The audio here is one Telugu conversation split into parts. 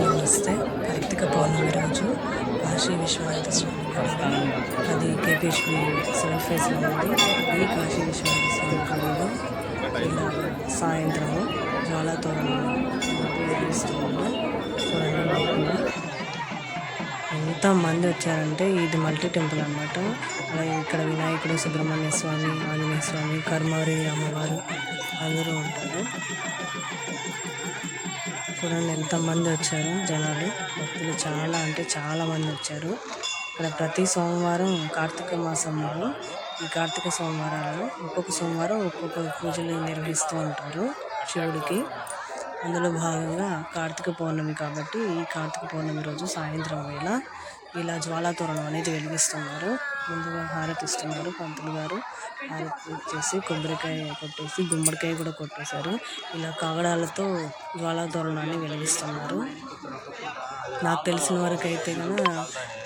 నమస్తే. కార్తీక పౌర్ణమి రోజు కాశీ విశ్వనాథ స్వామి గుడిలో అది కేపీహెచ్పి సెవెన్ ఫేజ్లో ఉంది. ఈ కాశీ విశ్వనాథ స్వామి గుడిలో ఇలా సాయంత్రము జ్వాలాతోరణం నిర్వహిస్తూ చూడండి ఎంత మంది వచ్చారంటే ఇది మల్టీ టెంపుల్ అనమాట అలాగే ఇక్కడ వినాయకుడు సుబ్రహ్మణ్య స్వామి ఆంజనేయ స్వామి కర్మవరి అమ్మవారు అందరూ ఉంటారు. చూడండి ఎంతమంది వచ్చారు జనాలు. భక్తులు చాలా అంటే చాలా మంది వచ్చారు. ఇక్కడ ప్రతి సోమవారం కార్తీక మాసంలో ఈ కార్తీక సోమవారాలలో ఒక్కొక్క సోమవారం ఒక్కొక్క పూజలు నిర్వహిస్తూ ఉంటారు శివుడికి. అందులో భాగంగా కార్తీక పౌర్ణమి కాబట్టి ఈ కార్తీక పౌర్ణమి రోజు సాయంత్రం వేళ ఇలా జ్వాలాతోరణం అనేది వెలిగిస్తున్నారు. ముందుగా హారతి ఇస్తున్నారు పంతులు గారు. హారతి చేసి కొబ్బరికాయ కొట్టేసి గుమ్మడికాయ కూడా కొట్టేశారు. ఇలా కాగడాలతో జ్వాలాతోరణాన్ని వెలిగిస్తున్నారు. నాకు తెలిసిన వరకు అయితే కనుక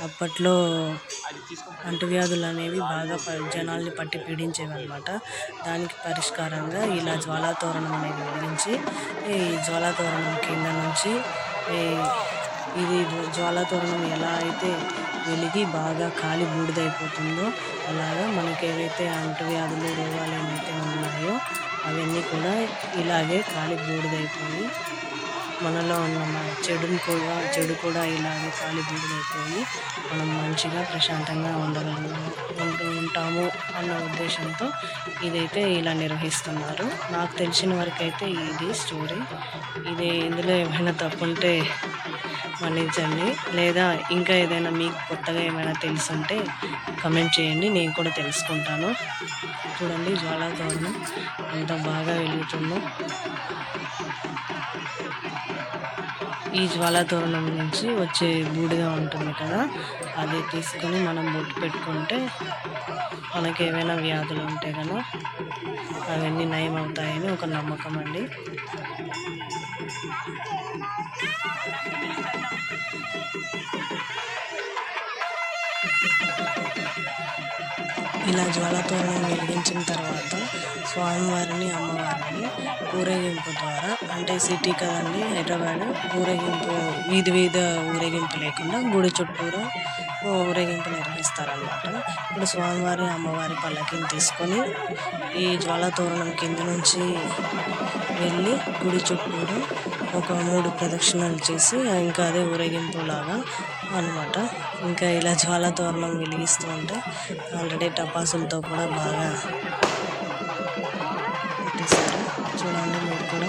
అప్పట్లో అంటువ్యాధులు అనేవి బాగా ప జనాల్ని పట్టి పీడించేవి అనమాట దానికి పరిష్కారంగా ఇలా జ్వాలాతోరణం అనేది వెలిగించి ఈ జ్వాలాతోరణం కింద నుంచి ఇది జ్వాలాతోరణం ఎలా అయితే వెలిగి బాగా కాలి బూడిదైపోతుందో అలాగా మనకి ఏవైతే అంటువ్యాధులు రోగాలు ఏమైతే ఉన్నాయో అవన్నీ కూడా ఇలాగే కాలి బూడిదైపోయి మనలో ఉన్న చెడుని కూడా చెడు కూడా ఇలాగే కాలి మనం మంచిగా ప్రశాంతంగా ఉండగలం ఉంటూ ఉంటాము అన్న ఉద్దేశంతో ఇదైతే ఇలా నిర్వహిస్తున్నారు. నాకు తెలిసిన వరకైతే అయితే ఇది స్టోరీ ఇది ఇందులో ఏమైనా తప్పుంటే వర్ణించండి లేదా ఇంకా ఏదైనా మీకు కొత్తగా ఏమైనా తెలుసుంటే కమెంట్ చేయండి. నేను కూడా తెలుసుకుంటాను. చూడండి జ్వాలా తోరణం ఎంత బాగా వెలుగుతుందో. ఈ జ్వాలా తోరణం నుంచి వచ్చే బూడిద ఉంటుంది కదా అది తీసుకొని మనం బొట్టు పెట్టుకుంటే మనకి ఏమైనా వ్యాధులు ఉంటే కదా అవన్నీ నయం అవుతాయని ఒక నమ్మకం అండి. ఇలా జ్వాలతోరణం వెలిగించిన తర్వాత స్వామివారిని అమ్మవారిని ఊరేగింపు ద్వారా అంటే సిటీ కదండి హైదరాబాద్ ఊరేగింపు వీధి వీధి ఊరేగింపు లేకుండా గుడి చుట్టూరు ఊరేగింపు నిర్వహిస్తారనమాట ఇప్పుడు స్వామివారి అమ్మవారి పల్లకిని తీసుకొని ఈ జ్వాలతోరణం కింద నుంచి వెళ్ళి గుడి చుట్టూరు ఒక మూడు ప్రదక్షిణాలు చేసి ఇంకా అదే ఊరేగింపు లాగా అనమాట ఇంకా ఇలా జ్వాల తోరణం వెలిగిస్తూ ఉంటే ఆల్రెడీ టపాసులతో కూడా బాగా పెట్టేశారు. చూడండి మీరు కూడా.